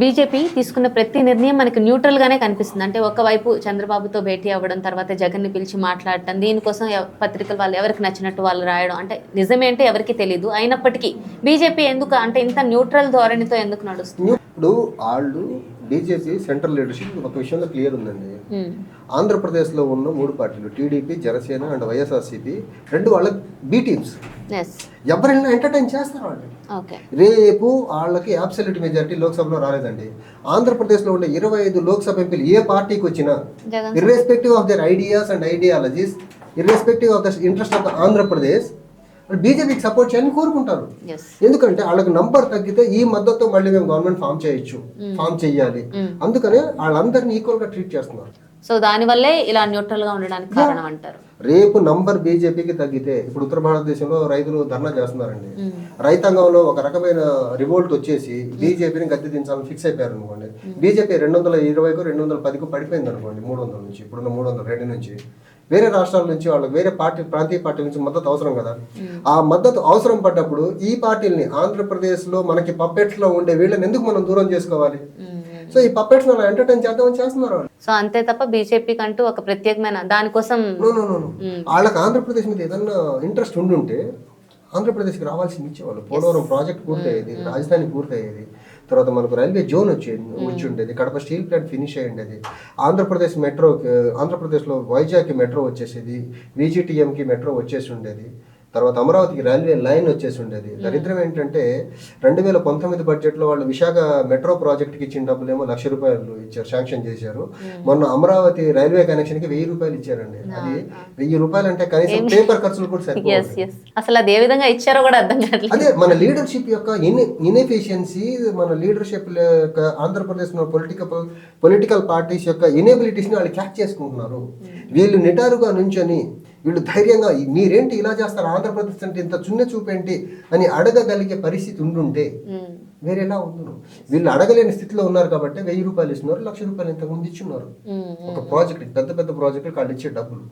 BJP తీసుకున్న ప్రతి నిర్ణయం మనకి న్యూట్రల్ గానే కనిపిస్తుంది. అంటే ఒకవైపు చంద్రబాబుతో భేటీ అవ్వడం తర్వాత జగన్ని పిలిచి మాట్లాడటం దీనికోసం పత్రికలు వాళ్ళు ఎవరికి నచ్చినట్టు వాళ్ళు రాయడం. అంటే నిజమేంటే ఎవరికి తెలియదు అయినప్పటికీ బీజేపీ ఎందుకు అంటే ఇంత న్యూట్రల్ ధోరణితో ఎందుకు నడుస్తుంది? ఇప్పుడు వాళ్ళు బీజేపీ సెంట్రల్ లీడర్షిప్ ఒక విషయంలో క్లియర్ ఉందండి. ఆంధ్రప్రదేశ్లో ఉన్న మూడు పార్టీలు టీడీపీ జనసేన అండ్ వైఎస్ఆర్సీపీ రెండు వాళ్ళ బీ టీమ్స్. ఎవరైనా ఎంటర్టైన్ చేస్తారు వాళ్ళు. రేపు వాళ్ళకి అబ్సల్యూట్ మెజారిటీ లోక్సభలో రాలేదండి. ఆంధ్రప్రదేశ్లో ఉండే ఇరవై ఐదు లోక్సభ ఎంపీలు ఏ పార్టీకి వచ్చినా irrespective of their ideas and ideologies irrespective of the interest of Andhra Pradesh బీజేపీకి సపోర్ట్ చేయాలని కోరుకుంటారు. ఎందుకంటే వాళ్ళకి నంబర్ తగ్గితే ఈ మద్దతు మళ్ళీ మేము గవర్నమెంట్ ఫామ్ చేయొచ్చు. ఫామ్ చెయ్యాలి. అందుకనే వాళ్ళందరినీ ఈక్వల్గా ట్రీట్ చేస్తున్నారు. సో దానివల్లే ఇలా న్యూట్రల్గా ఉండడానికి కారణం అంటారు. రేపు నంబర్ బీజేపీకి తగ్గితే ఇప్పుడు ఉత్తర భారతదేశంలో రైతులు ధర్నా చేస్తున్నారండి. రైతాంగంలో ఒక రకమైన రివోల్ట్ వచ్చేసి బీజేపీని గద్దె దించాలని ఫిక్స్ అయిపోయారు అనుకోండి. బీజేపీ రెండు వందల ఇరవైకు రెండు వందల పదికు పడిపోయింది అనుకోండి మూడు వందల నుంచి ఇప్పుడున్న మూడు వందల రెండు నుంచి. వేరే రాష్ట్రాల నుంచి వాళ్ళకి వేరే పార్టీ ప్రాంతీయ పార్టీ నుంచి మద్దతు అవసరం కదా. ఆ మద్దతు అవసరం పడ్డప్పుడు ఈ పార్టీల్ని ఆంధ్రప్రదేశ్లో మనకి పప్పెట్స్లో ఉండే వీళ్ళని ఎందుకు మనం దూరం చేసుకోవాలి? సో ఈ పప్పెట్స్ ఎంటర్టైన్ చేద్దామని చేస్తున్నారు వాళ్ళు. సో అంతే తప్ప బీజేపీకి అంటూ ఒక ప్రత్యేకమైన దానికోసం వాళ్ళకి ఆంధ్రప్రదేశ్ మీద ఏదన్నా ఇంట్రెస్ట్ ఉండుంటే ఆంధ్రప్రదేశ్కి రావాల్సింది ఇచ్చేవాళ్ళు. పోలవరం ప్రాజెక్ట్ పూర్తయ్యేది రాజధాని పూర్తయ్యేది తర్వాత మనకు రైల్వే జోన్ వచ్చేది వచ్చి ఉండేది కడప స్టీల్ ప్లాంట్ ఫినిష్ అయ్యి ఉండేది ఆంధ్రప్రదేశ్ మెట్రో ఆంధ్రప్రదేశ్లో వైజాగ్కి మెట్రో వచ్చేసేది విజిటిఎంకి మెట్రో వచ్చేసి ఉండేది. తర్వాత అమరావతికి రైల్వే లైన్ వచ్చేసి ఉండేది. దరిద్రం ఏంటంటే రెండు వేల పంతొమ్మిది బడ్జెట్లో వాళ్ళు విశాఖ మెట్రో ప్రాజెక్ట్కి ఇచ్చిన డబ్బులేమో లక్ష రూపాయలు ఇచ్చారు శాంక్షన్ చేశారు. మొన్న అమరావతి రైల్వే కనెక్షన్కి వెయ్యి రూపాయలు ఇచ్చారండి. అది వెయ్యి రూపాయలు అంటే కనీసం పేపర్ ఖర్చులు కూడా ఎస్ అసలు అది ఏ విధంగా ఇచ్చారో కూడా అర్థం కావట్లేదు. అదే మన లీడర్షిప్ యొక్క ఇన్ ఇన్ఎఫిషియన్సీ మన లీడర్షిప్ యొక్క ఆంధ్రప్రదేశ్ పొలిటికల్ పొలిటికల్ పార్టీస్ యొక్క ఇనేబిలిటీస్ని వాళ్ళు క్యాచ్ చేసుకుంటున్నారు. వీళ్ళు నిటారుగా నుంచొని వీళ్ళు ధైర్యంగా మీరేంటి ఇలా చేస్తారు? ఆంధ్రప్రదేశ్ అంటే ఇంత చున్న చూపేంటి అని అడగగలిగే పరిస్థితి ఉండుంటే వేరేలా ఉందరు వీళ్ళు అడగలేని స్థితిలో ఉన్నారు కాబట్టి వెయ్యి రూపాయలు ఇస్తున్నారు లక్ష రూపాయలు ఇంతకు ముందు ఇచ్చున్నారు ఒక ప్రాజెక్ట్ పెద్ద పెద్ద ప్రాజెక్టులు వాళ్ళు ఇచ్చే డబ్బులు.